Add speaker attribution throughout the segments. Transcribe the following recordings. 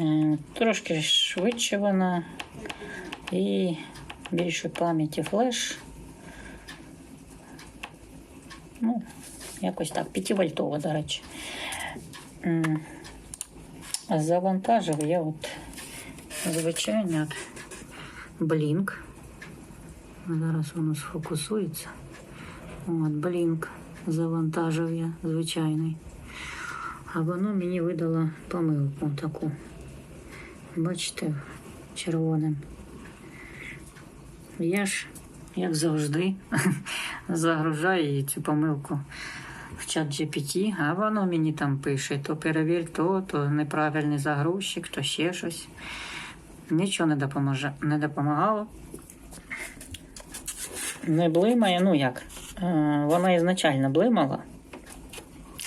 Speaker 1: Е, Трошки швидше вона і більше пам'яті флеш. Ну, якось так, 5 вольтова, до речі. Завантажив я от звичайно Blink. Зараз воно сфокусується. От, Blink завантажив я звичайний. А воно мені видало помилку таку. Бачите, червоним. Я ж, як завжди, загружаю її цю помилку в чат GPT, а воно мені там пише, то перевір то, то неправильний загрузчик, то ще щось. Нічого не допоможе, не допомагало. Не блимає, ну як? е, Вона ізначально блимала,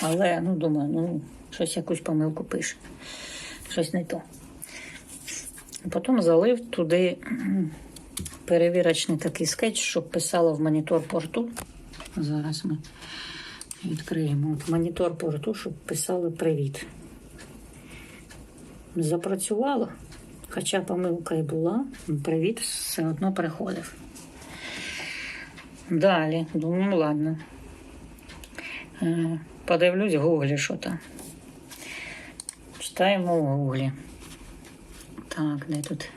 Speaker 1: але ну думаю, ну щось якусь помилку пише. Щось не то. Потім залив туди перевірочний такий скетч, щоб писало в монітор порту. Зараз ми відкриємо монітор порту, щоб писало привіт. Запрацювало, хоча помилка і була, привіт все одно приходив. Далі, думаю, ну ладно. Е, Подивлюсь в гуглі, що там. Читаємо в гуглі. Так, де тут?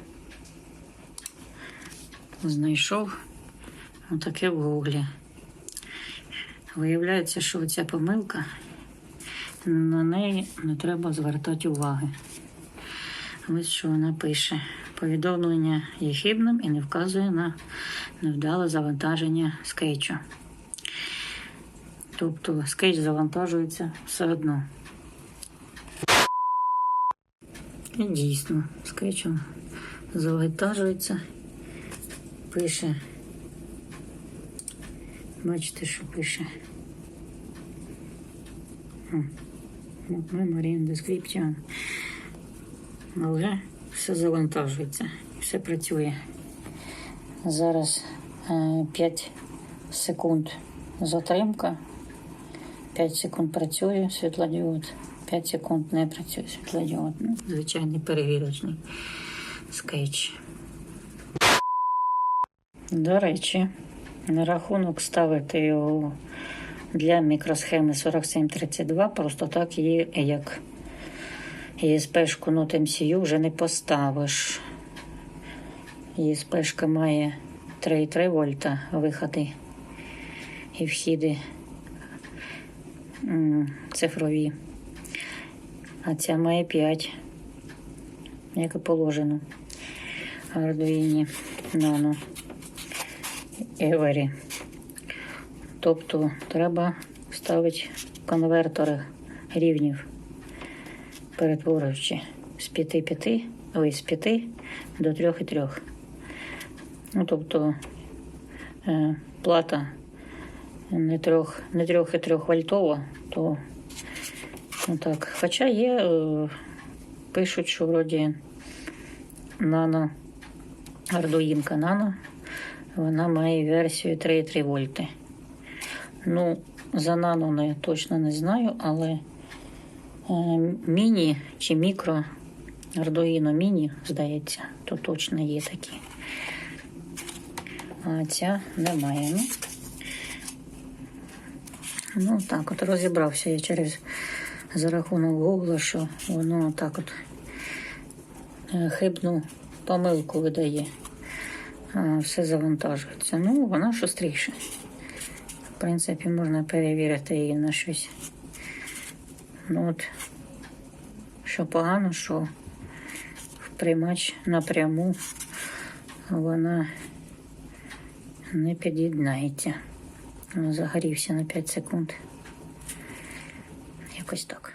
Speaker 1: Знайшов отаке в гуглі. Виявляється, що ця помилка, на неї не треба звертати уваги. Ось що вона пише. Повідомлення є хибним і не вказує на невдале завантаження скетчу. Тобто скетч завантажується все одно. І дійсно, скетчем завантажується, пише. Бачите, що пише. And description. Але все завантажується, все працює. Зараз е, 5 секунд затримка. 5 секунд працює світлодіод, 5 секунд не працює світлодіод. Ну, звичайний перевірочний скетч. До речі, на рахунок ставити його для мікросхеми 4732, просто так її як ЄСПшку Not MCU вже не поставиш. ЄСПшка має 3,3 вольта виходи і вхіди цифрові. А ця має 5, як і положено. Arduino Nano Every. Тобто треба ставити конвертори рівнів, перетворюючи з 5,5, ой, з 5 до 3,3. Ну, тобто е, плата не 3, не 3,3 вольтова, то ну, так. Хоча є, е, пишуть, що вроді нано, Ардуїнка нано, вона має версію 3,3 вольти. Ну, за нано не, точно не знаю, але е, міні чи мікро Arduino міні, здається, то точно є такі. А ця немає. Ну, ну так от розібрався я через за рахунок Google, що воно так от е, хибну помилку видає. Все завантажується. Ну, вона шустріше. В принципі, можна перевірити її на щось. Ну от, що погано, що в приймач напряму вона не під'єднається. Загорівся на 5 секунд. Якось так.